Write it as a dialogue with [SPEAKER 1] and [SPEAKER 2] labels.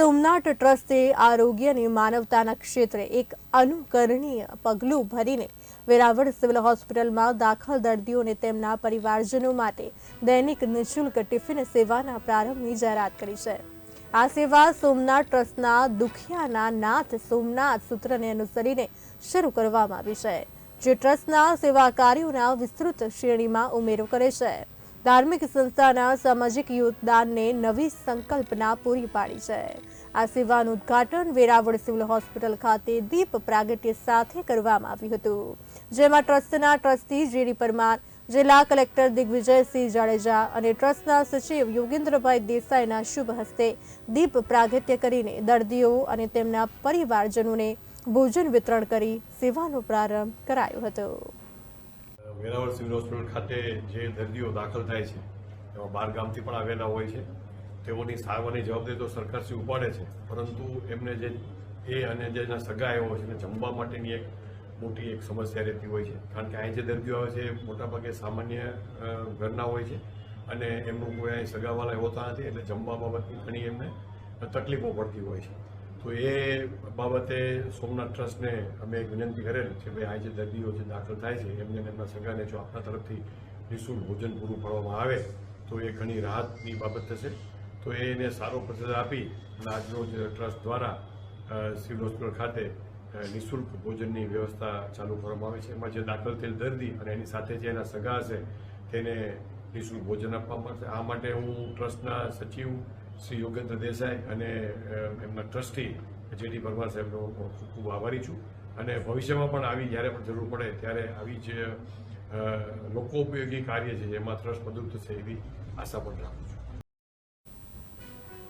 [SPEAKER 1] સોમનાથ ટ્રસ્ટે આરોગ્ય અને માનવતાના ક્ષેત્રે એક અનુકરણીય પગલું ભરીને વેરાવળ સિવિલ હોસ્પિટલમાં દાખલ દર્દીઓને તેમના પરિવારજનો માટે દૈનિક નિઃશુલ્ક ટિફિન સેવાના પ્રારંભની જાહેરાત કરી છે. આ સેવા સોમનાથ ટ્રસ્ટના દુખિયાના નાથ સોમનાથ સૂત્રને અનુસરીને શરૂ કરવામાં આવી છે, જે ટ્રસ્ટના સેવા કાર્યોના વિસ્તૃત શ્રેણીમાં ઉમેરો કરે છે. ધાર્મિક સંસ્થાના સામાજિક યોગદાનને નવી સંકલ્પના પૂરી પાડી છે. આ સેવાનું ઉદ્ઘાટન વેરાવળ સિવિલ હોસ્પિટલ ખાતે દીપ પ્રાગટ્ય સાથે કરવામાં આવ્યું હતું. જેમાં ટ્રસ્ટના ટ્રસ્ટી જેડી પરમાર, જિલ્લા કલેક્ટર દિગ્વિજયસિંહ જાડેજા અને ટ્રસ્ટના સચિવ યોગેન્દ્રભાઈ દેસાઈના શુભ હસ્તે દીપ પ્રાગટ્ય કરીને દર્દીઓ અને તેમના પરિવારજનોને ભોજન વિતરણ કરી સેવાનો પ્રારંભ કરાયો હતો.
[SPEAKER 2] વેરાવળ સિવિલ હોસ્પિટલ ખાતે જે દર્દીઓ દાખલ થાય છે, એમાં બાર ગામથી પણ આવેલા હોય છે. તેઓની સારવારની જવાબદારી તો સરકારશ્રી ઉપાડે છે, પરંતુ એમને જે એ અને જે એના સગા એવો છે, એને જમવા માટેની એક મોટી એક સમસ્યા રહેતી હોય છે. કારણ કે અહીં જે દર્દીઓ આવે છે, એ મોટાભાગે સામાન્ય ઘરના હોય છે અને એમનું કોઈ અહીં સગાવાલા હોતા નથી, એટલે જમવા બાબતની ઘણી એમને તકલીફો પડતી હોય છે. તો એ બાબતે સોમનાથ ટ્રસ્ટને અમે એક વિનંતી કરેલ કે ભાઈ, આ જે દર્દીઓ જે દાખલ થાય છે, એમને એમના સગાને જો આપણા તરફથી નિઃશુલ્ક ભોજન પૂરું પાડવામાં આવે, તો એ ઘણી રાહતની બાબત થશે. તો એને સારો પ્રતિસાદ આપી અને આજરોજ ટ્રસ્ટ દ્વારા સિવિલ હોસ્પિટલ ખાતે નિઃશુલ્ક ભોજનની વ્યવસ્થા ચાલુ કરવામાં આવે છે. એમાં જે દાખલ થયેલ દર્દી અને એની સાથે જે એના સગા હશે, તેને નિઃશુલ્ક ભોજન આપવામાં આવશે. આ માટે હું ટ્રસ્ટના સચિવ શ્રી યોગેન્દ્ર દેસાઈ અને એમના ટ્રસ્ટી જેડી ભગવાન સાહેબનો ખૂબ ખૂબ આભારી છું. અને ભવિષ્યમાં પણ આવી જ્યારે પણ જરૂર પડે ત્યારે આવી જે લોકો ઉપયોગી કાર્ય છે એમાં ટ્રસ્ટ મદદ થશે એવી આશા પણ રાખું છું.